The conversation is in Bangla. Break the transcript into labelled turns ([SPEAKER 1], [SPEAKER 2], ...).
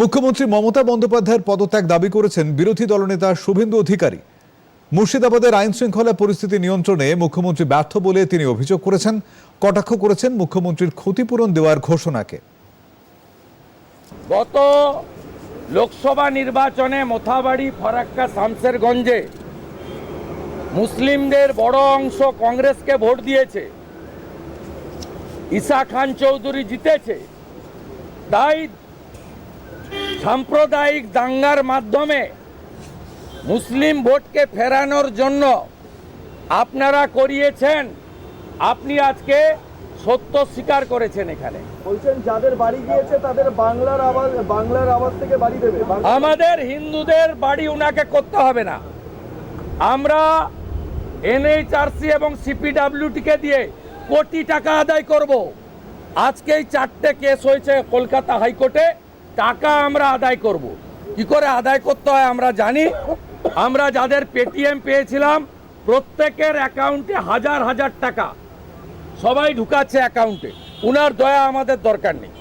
[SPEAKER 1] মুখ্যমন্ত্রী মমতা বন্দ্যোপাধ্যায়ের পদত্যাগ দাবি করেছেন বিরোধী দলনেতা শুভেন্দু অধিকারী। মুর্শিদাবাদের আইন শৃঙ্খলা পরিস্থিতি নিয়ন্ত্রণে মুখ্যমন্ত্রী ব্যর্থ বলে তিনি অভিযোগ করেছেন। কটাক্ষ করেছেন মুখ্যমন্ত্রীর ক্ষতিপূরণ দেওয়ার ঘোষণাকে।
[SPEAKER 2] গত লোকসভা নির্বাচনে মোথাবাড়ি, ফরাক্কা শামসেরগঞ্জে মুসলিমদের বড় অংশ কংগ্রেসকে ভোট দিয়েছে। ঈসা খান চৌধুরী জিতেছে। তাই সাম্প্রদায়িক দাঙ্গার মাধ্যমে মুসলিম ভোটকে ফেরানোর জন্য আপনারা করিয়েছেন আপনি আজকে সত্য স্বীকার করেছেন এখানে।
[SPEAKER 3] বলছেন যাদের বাড়ি গিয়েছে তাদের বাংলার আবাস বাংলার আবাস থেকে বাড়ি দেবে।
[SPEAKER 2] আমাদের হিন্দুদের বাড়ি উনাকে করতে হবে না। আমরা এনএইচআরসি এবং সিপিডাব্লিউটিকে দিয়ে কোটি টাকা আদায় করব। আজকেই চারটে কেস হয়েছে কলকাতা হাইকোর্টে। টাকা আমরা আদায় করব। কি করে আদায় করতে হয় আমরা জানি? আমরা যাদের পেটিএম পেয়েছিলাম, প্রত্যেকের অ্যাকাউন্টে হাজার হাজার টাকা। সবাই ঢুকাচ্ছে অ্যাকাউন্টে। উনার দয়া আমাদের দরকার নেই।